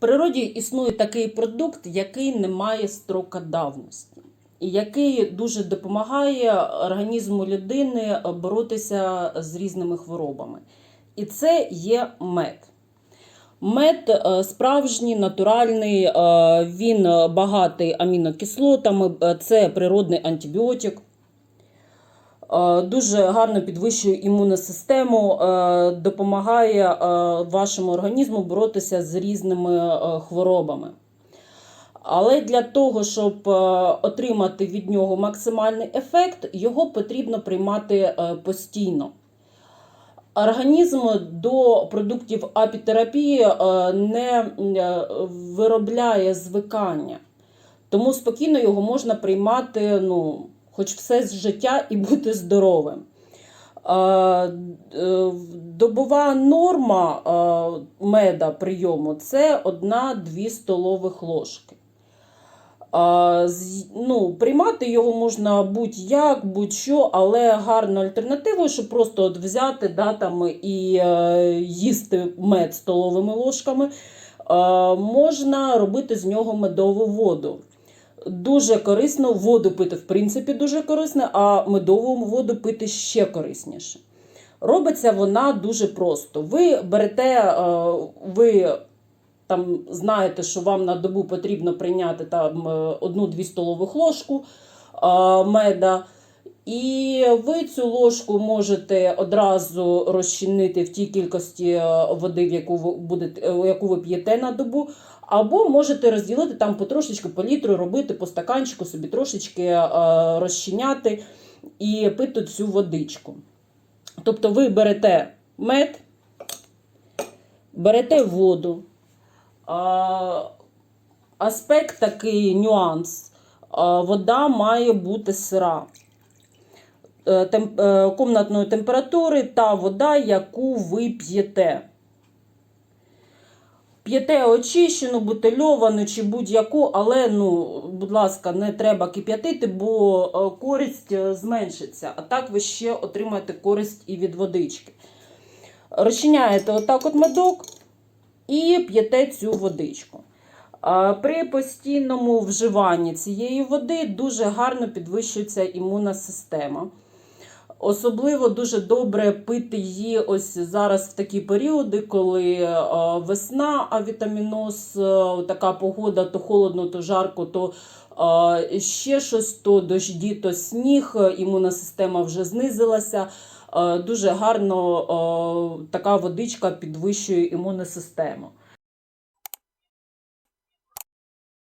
природі існує такий продукт, який не має строка давності, і який дуже допомагає організму людини боротися з різними хворобами. І це є мед. Мед е, справжній, натуральний, е, він багатий амінокислотами, е, це природний антибіотик. Е, Дуже гарно підвищує імунну систему, е, допомагає е, вашому організму боротися з різними хворобами. Але для того, щоб отримати від нього максимальний ефект, його потрібно приймати постійно. Організм до продуктів апітерапії не виробляє звикання, тому спокійно його можна приймати ну, хоч все з життя і бути здоровим. Е, Добова норма е, меда прийому це 1-2 столових ложки. Ну, приймати його можна будь-як, будь-що, але гарною альтернативою, щоб просто от взяти да, там, і е, їсти мед столовими ложками, можна робити з нього медову воду. Дуже корисно, воду пити, в принципі, дуже корисно, а медову воду пити ще корисніше. Робиться вона дуже просто. Ви берете, е, ви там знаєте, що вам на добу потрібно прийняти там е, одну-дві столових ложку е, меда. І ви цю ложку можете одразу розчинити в тій кількості е, води, в яку ви будете, е, яку ви п'єте на добу. Або можете розділити там потрошечку по літру, робити по стаканчику, собі трошечки е, розчиняти і пити цю водичку. Тобто ви берете мед, берете воду. Аспект такий нюанс. Вода має бути сира. Е, е, комнатної температури та вода, яку ви п'єте. П'єте очищену, бутильовану чи будь-яку, але, ну, будь ласка, не треба кип'ятити, бо е, користь зменшиться. А так ви ще отримаєте користь і від водички. Розчиняєте отак от медок і п'єте цю водичку. При постійному вживанні цієї води дуже гарно підвищується імунна система. Особливо дуже добре пити її ось зараз в такі періоди, коли е, весна, а вітаміноз, е, така погода, то холодно, то жарко, то е, ще щось, то дожді, то сніг, імунна система вже знизилася. Дуже гарно така водичка підвищує імунну систему.